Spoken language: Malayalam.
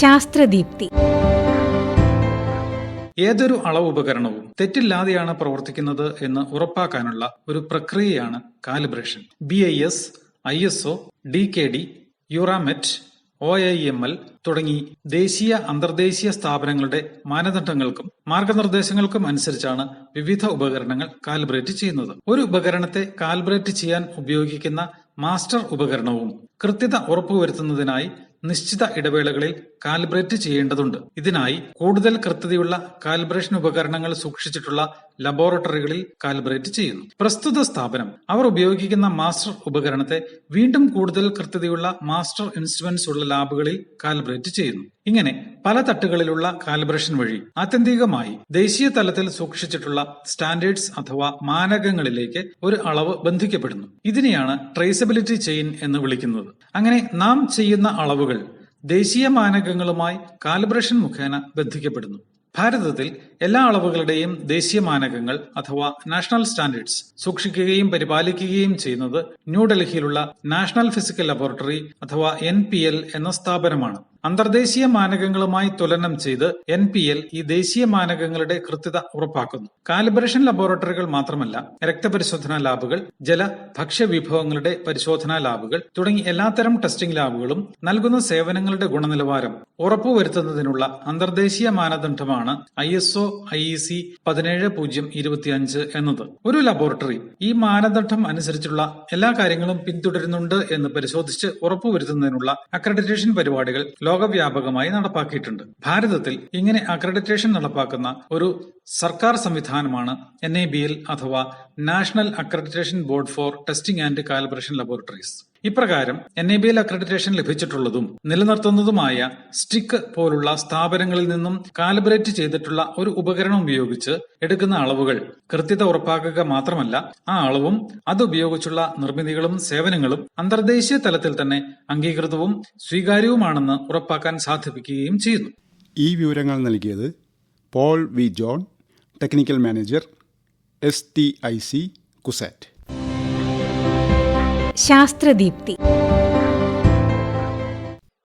ശാസ്ത്രദീപ്തി. ഏതൊരു അളവ് ഉപകരണവും തെറ്റില്ലാതെയാണ് പ്രവർത്തിക്കുന്നത് എന്ന് ഉറപ്പാക്കാനുള്ള ഒരു പ്രക്രിയയാണ് calibration. B I S I S O D K D EURAMET O I M L തുടങ്ങി ദേശീയ അന്തർദേശീയ സ്ഥാപനങ്ങളുടെ മാനദണ്ഡങ്ങൾക്കും മാർഗനിർദ്ദേശങ്ങൾക്കും അനുസരിച്ചാണ് വിവിധ ഉപകരണങ്ങൾ കാലിബ്രേറ്റ് ചെയ്യുന്നത്. ഒരു ഉപകരണത്തെ കാലിബ്രേറ്റ് ചെയ്യാൻ ഉപയോഗിക്കുന്ന മാസ്റ്റർ ഉപകരണവും കൃത്യത ഉറപ്പുവരുത്തുന്നതിനായി നിശ്ചിത ഇടവേളകളിൽ കാലിബ്രേറ്റ് ചെയ്യേണ്ടതുണ്ട്. ഇതിനായി കൂടുതൽ കൃത്യതയുള്ള കാലിബ്രേഷൻ ഉപകരണങ്ങൾ സൂക്ഷിച്ചിട്ടുള്ള ലബോറട്ടറികളിൽ കാലിബ്രേറ്റ് ചെയ്യുന്നു. പ്രസ്തുത സ്ഥാപനം. അവർ ഉപയോഗിക്കുന്ന മാസ്റ്റർ ഉപകരണത്തെ വീണ്ടും കൂടുതൽ കൃത്യതയുള്ള മാസ്റ്റർ ഇൻസ്ട്രുമെന്റ്സ് ഉള്ള ലാബുകളിൽ കാലിബ്രേറ്റ് ചെയ്യുന്നു. ഇങ്ങനെ പല തട്ടുകളിലുള്ള കാലിബ്രേഷൻ വഴി ആത്യന്തികമായി ദേശീയ തലത്തിൽ സൂക്ഷിച്ചിട്ടുള്ള സ്റ്റാൻഡേർഡ്സ് അഥവാ മാനകങ്ങളിലേക്ക് ഒരു അളവ് ബന്ധിക്കപ്പെടുന്നു. ഇതിനെയാണ് ട്രേസബിലിറ്റി ചെയിൻ എന്ന് വിളിക്കുന്നത്. അങ്ങനെ നാം ചെയ്യുന്ന അളവുകൾ ദേശീയ മാനകങ്ങളുമായി കാലിബ്രേഷൻ മുഖേന ബന്ധിക്കപ്പെടുന്നു. ഭാരതത്തിൽ എല്ലാ അളവുകളുടെയും ദേശീയ മാനകങ്ങൾ അഥവാ നാഷണൽ സ്റ്റാൻഡേർഡ്സ് സൂക്ഷിക്കുകയും പരിപാലിക്കുകയും ചെയ്യുന്നത് ന്യൂഡൽഹിയിലുള്ള നാഷണൽ ഫിസിക്കൽ ലബോറട്ടറി അഥവാ എൻ എന്ന സ്ഥാപനമാണ്. അന്തർദേശീയ മാനകങ്ങളുമായി തുലനം ചെയ്ത് എൻ പി എൽ ഈ ദേശീയ മാനകങ്ങളുടെ കൃത്യത ഉറപ്പാക്കുന്നു. കാലിബ്രേഷൻ ലബോറട്ടറികൾ മാത്രമല്ല രക്തപരിശോധനാ ലാബുകൾ ജല ഭക്ഷ്യ വിഭവങ്ങളുടെ പരിശോധനാ ലാബുകൾ തുടങ്ങി എല്ലാത്തരം ടെസ്റ്റിംഗ് ലാബുകളും നൽകുന്ന സേവനങ്ങളുടെ ഗുണനിലവാരം ഉറപ്പുവരുത്തുന്നതിനുള്ള അന്തർദേശീയ മാനദണ്ഡമാണ് I S O I E C പതിനേഴ് പൂജ്യം ഇരുപത്തിയഞ്ച് എന്നത്. ഒരു ലബോറട്ടറി ഈ മാനദണ്ഡം അനുസരിച്ചുള്ള എല്ലാ കാര്യങ്ങളും പിന്തുടരുന്നുണ്ട് എന്ന് പരിശോധിച്ച് ഉറപ്പുവരുത്തുന്നതിനുള്ള അക്രഡിറ്റേഷൻ പരിപാടികൾ ലോകവ്യാപകമായി നടപ്പാക്കിയിട്ടുണ്ട്. ഭാരതത്തിൽ ഇങ്ങനെ അക്രഡിറ്റേഷൻ നടപ്പാക്കുന്ന ഒരു സർക്കാർ സംവിധാനമാണ് എൻ അഥവാ national accreditation board for testing and calibration laboratories ഇപ്രകാരം N I B L accreditation ലഭിച്ചിട്ടുള്ളതും നിലനിർത്തുന്നതുമായ സ്റ്റിക്ക് പോലുള്ള സ്ഥാപനങ്ങളിൽ നിന്നും കാലിബ്രേറ്റ് ചെയ്തിട്ടുള്ള ഒരു ഉപകരണം ഉപയോഗിച്ച് എടുക്കുന്ന അളവുകൾ കൃത്യത ഉറപ്പാക്കുക മാത്രമല്ല ആ അളവും അതുപയോഗിച്ചുള്ള നിർമ്മിതികളും സേവനങ്ങളും അന്തർദേശീയ തലത്തിൽ തന്നെ അംഗീകൃതവും സ്വീകാര്യവുമാണെന്ന് ഉറപ്പാക്കാൻ സാധിപ്പിക്കുകയും ചെയ്യുന്നു. ഈ വിവരങ്ങൾ നൽകിയത് Paul V John technical manager S T I C CUSAT. Sasthradeepthi.